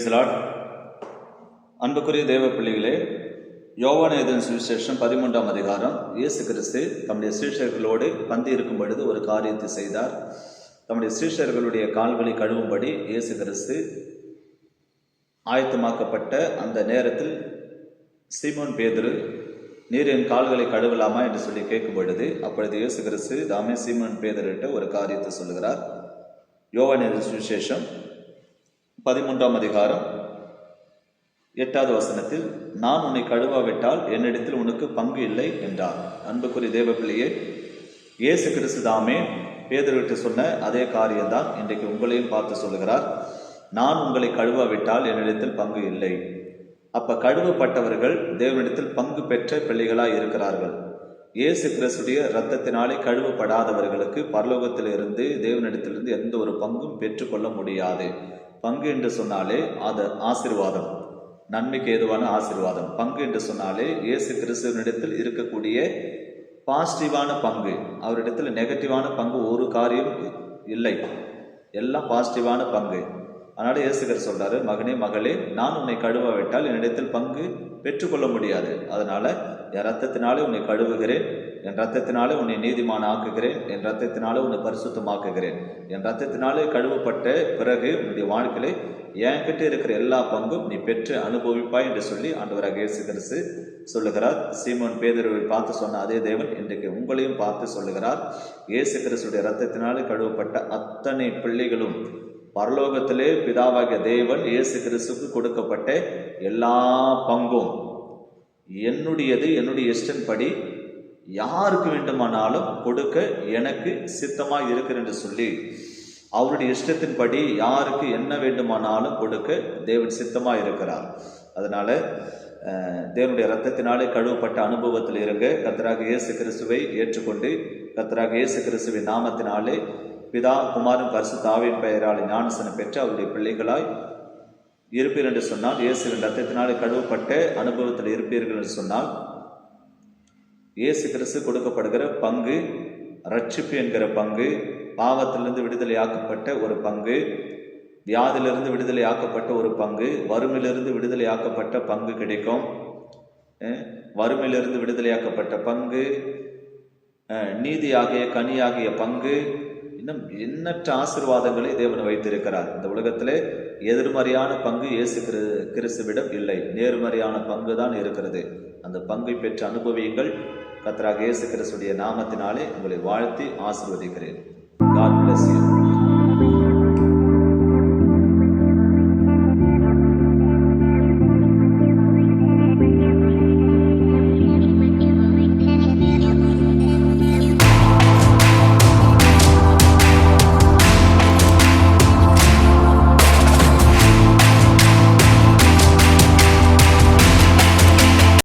பிரைசலாட் அன்புக்குரிய தேவ பிள்ளைகளே யோவான இதன் சுவிசேஷம் பதிமூன்றாம் அதிகாரம். இயேசு கிறிஸ்து தம்முடைய சீஷர்களோடு பந்தி இருக்கும் பொழுது ஒரு காரியத்தை செய்தார். தம்முடைய சீஷர்களுடைய கால்களை கழுவும்படி இயேசு கிறிஸ்து ஆயத்தமாக்கப்பட்ட அந்த நேரத்தில் சீமோன் பேதுரு நீர் என் கால்களை கழுவலாமா? என்று சொல்லி கேட்கும் பொழுது அப்பொழுது இயேசு கிறிஸ்து தாமே சீமோன் பேதரிட்ட ஒரு காரியத்தை சொல்லுகிறார். யோவான் சுவிசேஷம் பதிமூன்றாம் அதிகாரம் எட்டாவது வசனத்தில் நான் உன்னை கழுவாவிட்டால் என்னிடத்தில் உனக்கு பங்கு இல்லை என்றார். அன்புக்குரிய தேவப்பிள்ளையே இயேசு கிறிஸ்து தாமே பேதர்கிட்ட சொன்ன அதே காரியம்தான் இன்றைக்கு உங்களையும் பார்த்து சொல்லுகிறார். நான் உங்களை கழுவாவிட்டால் என்னிடத்தில் பங்கு இல்லை. அப்ப கழுவப்பட்டவர்கள் தேவனிடத்தில் பங்கு பெற்ற பிள்ளைகளாய் இருக்கிறார்கள். இயேசு கிறிஸ்துடைய இரத்தத்தினாலே கழுவப்படாதவர்களுக்கு பரலோகத்திலிருந்து தேவனிடத்திலிருந்து எந்த ஒரு பங்கும் பெற்றுக்கொள்ள முடியாது. பங்கு என்று சொன்னாலே அது ஆசிர்வாதம். நன்மைக்கு ஏதுவான ஆசிர்வாதம். பங்கு என்று சொன்னாலே இயேசு கிறிஸ்துவனிடத்தில் இருக்கக்கூடிய பாசிட்டிவான பங்கு. அவரிடத்தில் நெகட்டிவான பங்கு ஒரு காரியம் இல்லை. எல்லாம் பாசிட்டிவான பங்கு. அதனால் இயேசுகர் சொல்றாரு மகனே மகளே நான் உன்னை கழுவாவிட்டால் என்னிடத்தில் பங்கு பெற்றுக்கொள்ள முடியாது. அதனால் என் ரத்தத்தினாலே உன்னை கழுவுகிறேன். என் ரத்தத்தினாலே உன்னை நீதிமான ஆக்குகிறேன் என் ரத்தத்தினாலே உன்னை பரிசுத்தமாக்குகிறேன். என் ரத்தத்தினாலே கழுவப்பட்ட பிறகு உன்னுடைய வாழ்க்கையிலே என்கிட்ட இருக்கிற எல்லா பங்கும் நீ பெற்று அனுபவிப்பாய் என்று சொல்லி ஆண்டவராக இயேசு கிறிஸ்து சொல்லுகிறார். சீமோன் பேதருவை பார்த்து சொன்ன அதே தேவன் இன்றைக்கு உங்களையும் பார்த்து சொல்லுகிறார். இயேசு கிறிஸ்துடைய ரத்தத்தினாலே கழுவப்பட்ட அத்தனை பிள்ளைகளும் பரலோகத்திலே பிதாவாகிய தேவன் இயேசு கிறிஸ்துக்கு கொடுக்கப்பட்ட எல்லா பங்கும். என்னுடையது என்னுடைய இஷ்டன்படி யாருக்கு வேண்டுமானாலும் கொடுக்க எனக்கு சித்தமாக இருக்கிறேன் என்று சொல்லி அவருடைய இஷ்டத்தின்படி யாருக்கு என்ன வேண்டுமானாலும் கொடுக்க தேவன் சித்தமாக இருக்கிறார். அதனால் தேவனுடைய ரத்தத்தினாலே கழுவப்பட்ட அனுபவத்தில் இருங்க. கத்தராக இயேசு கிறிஸ்துவை ஏற்றுக்கொண்டு கத்தராக இயேசு கிறிஸ்துவின் நாமத்தினாலே பிதா குமாரும் பரிசு தாவின் பெயரால் ஞானசனம் பெற்று அவருடைய பிள்ளைகளாய் இருப்பீர் என்று சொன்னால் இயேசுவின் ரத்தத்தினாலே கழுவப்பட்ட அனுபவத்தில் இருப்பீர்கள் என்று சொன்னால் இயேசு கிறிஸ்து கொடுக்கப்படுகிற பங்கு ரட்சிப்பு என்கிற பங்கு பாவத்திலிருந்து விடுதலையாக்கப்பட்ட ஒரு பங்கு வியாதிலிருந்து விடுதலையாக்கப்பட்ட ஒரு பங்கு வறுமையிலிருந்து விடுதலையாக்கப்பட்ட பங்கு கிடைக்கும். வறுமையிலிருந்து விடுதலையாக்கப்பட்ட பங்கு நீதியாகிய கனியாகிய பங்கு இன்னும் எண்ணற்ற ஆசீர்வாதங்களை தேவன் வைத்திருக்கிறார். இந்த உலகத்திலே எதிர்மறையான பங்கு இயேசு கிரு கிறிஸ்துவிடம் இல்லை. நேர்மறையான பங்கு தான் இருக்கிறது. அந்த பங்கை பெற்று அனுபவியுங்கள் கத்தராக இயேசு கிறிஸ்துடைய நாமத்தினாலே உங்களை வாழ்த்தி ஆசிர்வதிக்கிறேன் God bless you.